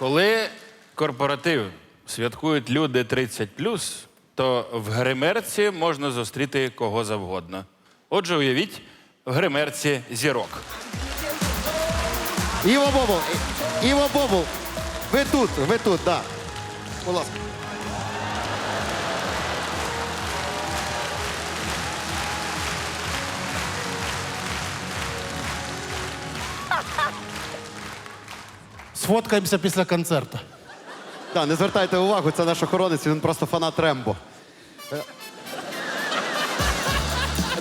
Коли корпоратив святкують люди 30 то в гримерці можна зустріти кого завгодно. Отже, уявіть, в гримерці зірок. Іво Бобул, Іво Бобул, ви тут, ви тут, так. Да. Будь ласка. Сфоткаємося після концерту. Да, не звертайте увагу, це наш охоронець, він просто фанат Рембо. Е,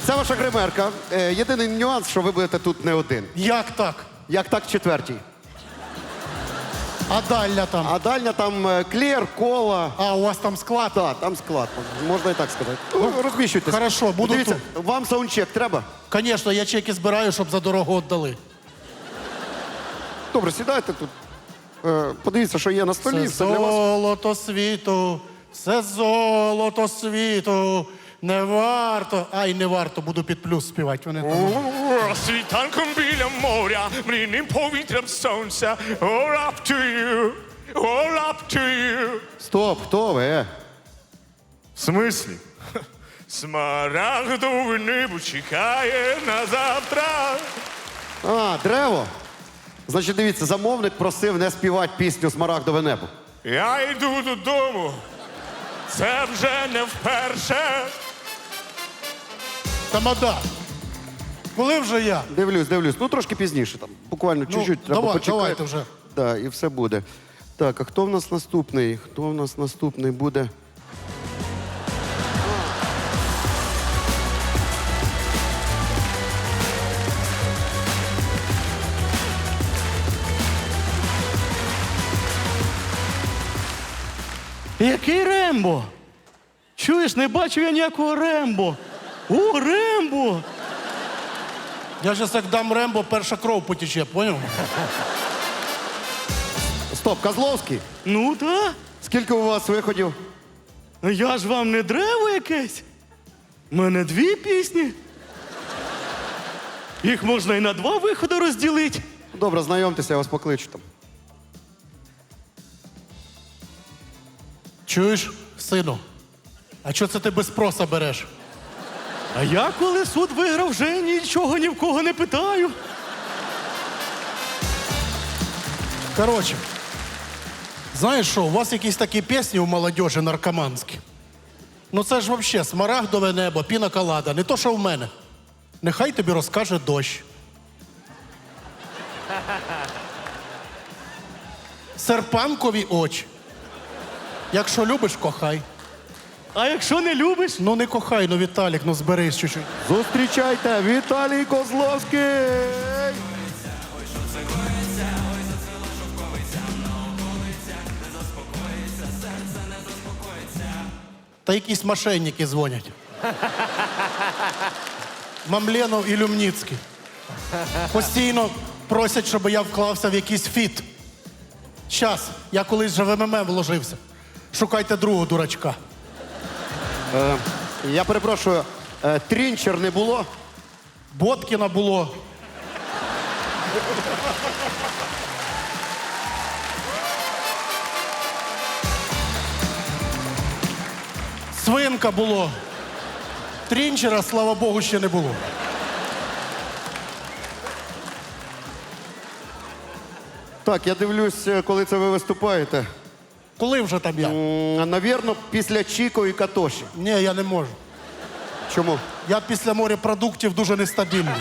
Це ваша гримерка. Е, Єдиний нюанс, що ви будете тут не один. Як так? Як так четвертій. А дальня там? А дальня там е, клєр, кола. А, у вас там склад? Так, там склад, можна і так сказати. Ну, розміщуйтесь. хорошо, буду Дивіться, вам саундчек треба? Звісно, я чеки збираю, щоб за дорогу віддали. Добре, сідайте тут. Е, Подивіться, що є на столі. Все Все для вас. золото світу, все золото світу. Не варто. Ай, не варто, буду під плюс співати. Вони там. О, Світанком біля моря, мрійним повітрям сонця. All up to you, all up to you. Стоп, хто ви? Е? В смислі? Смарагдове небо чекає на завтра. А, дерево. Значить, дивіться, замовник просив не співати пісню Смарагдове небо. Я йду додому. Це вже не вперше. Тамада. Коли вже я? Дивлюсь, дивлюсь. Ну трошки пізніше там. Буквально Ну, чуть-чуть. треба давай, почекати. давайте вже. Да, і все буде. Так, а хто в нас наступний? Хто в нас наступний буде? Який Рембо? Чуєш, не бачив я ніякого Рембо. О, Рембо! Я зараз як дам Рембо, перша кров потече, поняв? Стоп, Козловський. Ну так. Скільки у вас виходів? Ну я ж вам не древо якесь. У мене дві пісні. Їх можна і на два виходи розділити. Добре, знайомтеся, я вас покличу там. Чуєш, сину? А чого це ти без спроса береш? А я, коли суд виграв, вже нічого ні в кого не питаю. Коротше, знаєш що, у вас якісь такі пісні у молодежі наркоманські. Ну це ж взагалі смарагдове небо, піна колада, не то, що в мене. Нехай тобі розкаже дощ. Серпанкові очі. Якщо любиш, кохай. А якщо не любиш, Ну не кохай, ну Віталік, ну зберись чуть-чуть. Зустрічайте, Віталій Козловський! Та якісь мошенники дзвонять. Мамленов і Люмніцький. Постійно просять, щоб я вклався в якийсь фіт. Щас, я колись вже в МММ вложився. Шукайте другого дурачка. Е, я перепрошую, е, трінчер не було? Боткіна було. Свинка було. Трінчера, слава Богу, ще не було. Так, я дивлюсь, е, коли це ви виступаєте. Коли вже там я? М, Навірно, після Чіко і Катоші. Ні, я не можу. Чому? Я після морепродуктів дуже нестабільний.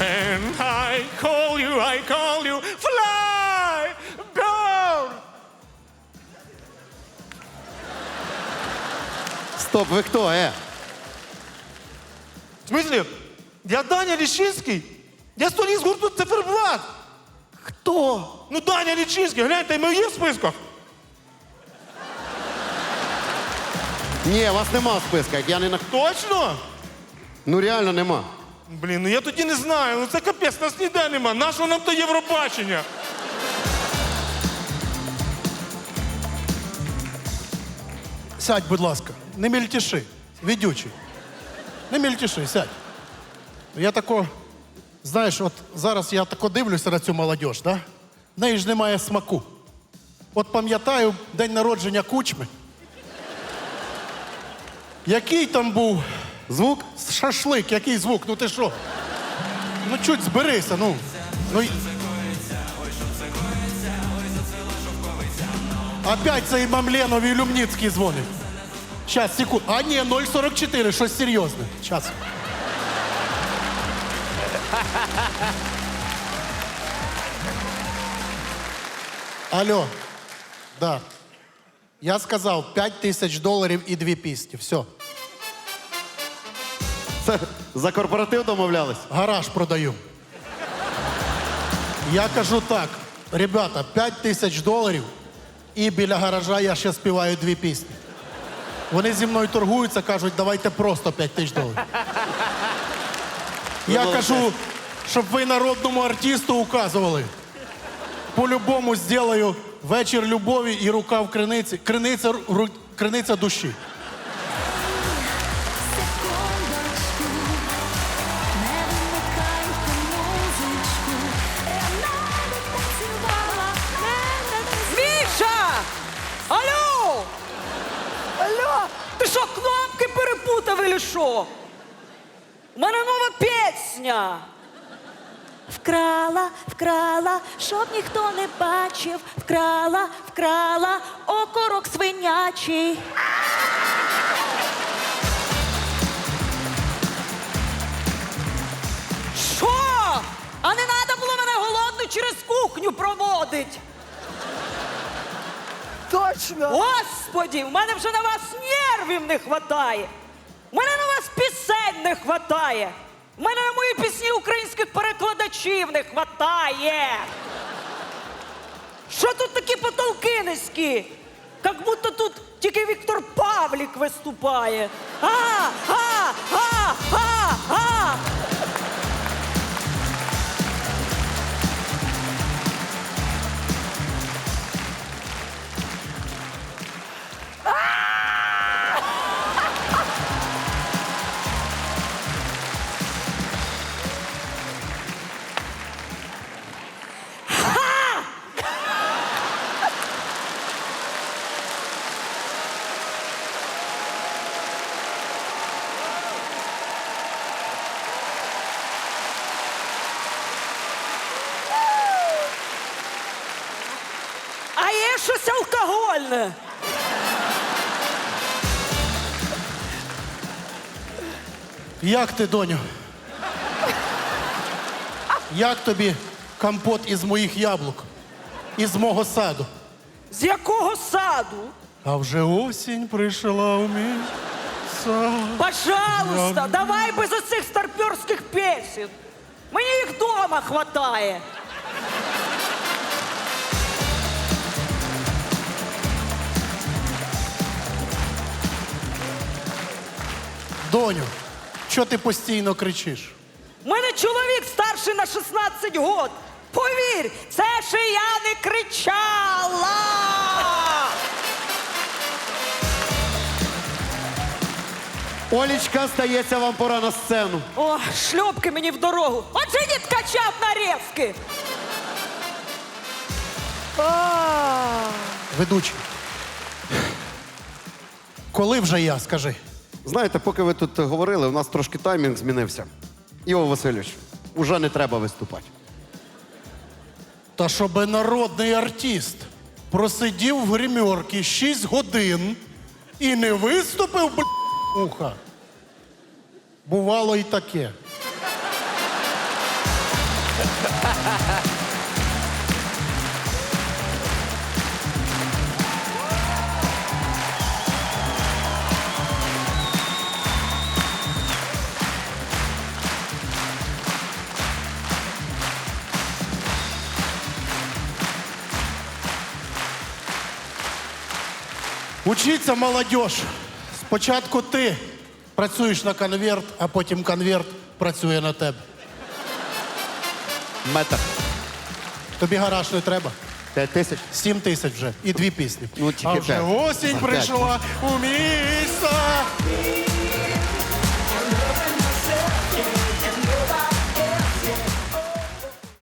And I call you, I call you, fly, down. Стоп, ви хто, е? В смысле? Я Даня Ліщинський. Я соліст гурту Циферблат. Хто? Ну, Даня Лічинський, гляньте, ми є в списках. Ні, вас нема в списках, я не на. Точно? Ну реально нема. Блін, ну я тоді не знаю. Ну це капець, нас ніде нема. Нащо нам то Євробачення? Сядь, будь ласка, не мільтіши, відючий. Не мільтіши, сядь. Я тако, знаєш, от зараз я тако дивлюся на цю молодь, да? в неї ж немає смаку. От пам'ятаю день народження кучми. Який там був Звук? шашлик, який звук? Ну ти що? Ну чуть зберися, ну. ну Опять цей Мамленов і Люмніцький дзвонить. Щас, секунду. А ні, 044, щось серйозне. Щас. Алло. Да. Я сказав 5 тисяч доларів і дві пісні. Все. Це за корпоратив домовлялись? Гараж продаю. Я кажу так, ребята, 5 тисяч доларів і біля гаража я ще співаю дві пісні. Вони зі мною торгуються, кажуть, давайте просто 5 тисяч доларів. Я кажу, щоб ви народному артисту указували. По-любому зроблю вечір любові і рука в криниці. Криниця, ру- криниця душі. Міша! Алло! Алло! Ти що, кнопки перепутав или що? У мене нова пісня! Вкрала, вкрала, щоб ніхто не бачив. Вкрала, вкрала, окорок свинячий. Що? А не треба було мене голодну через кухню проводить. Точно. Господі, в мене вже на вас нервів не хватає. В мене на вас пісень не хватає. В мене на мої пісні українських перекладачів не хватає. Що тут такі потолки низькі? Як будто тут тільки Віктор Павлік виступає. А, а, а, а. Алкогольне. Як ти, доню? Як тобі компот із моїх яблук? Із мого саду? З якого саду? А вже осінь прийшла у мій сад. Пожалуйста, давай без оцих старперських песен. Мені їх дома хватає. Доню, що ти постійно кричиш? У мене чоловік старший на 16 год. Повір, це ще я не кричала. Олічка, стається вам пора на сцену. О, шльопки мені в дорогу. Оце дід качав нарізки. Ведучий. Коли вже я, скажи? Знаєте, поки ви тут говорили, у нас трошки таймінг змінився. Іво Васильович, уже не треба виступати. Та щоб народний артист просидів в гримерці 6 годин і не виступив, уха. Бувало і таке. Учіться, молодь. Спочатку ти працюєш на конверт, а потім конверт працює на тебе. Метр. Тобі гараж не треба. П'ять тисяч. Сім тисяч вже і дві пісні. Ну, тільки а вже п'ять. осінь прийшла у місто.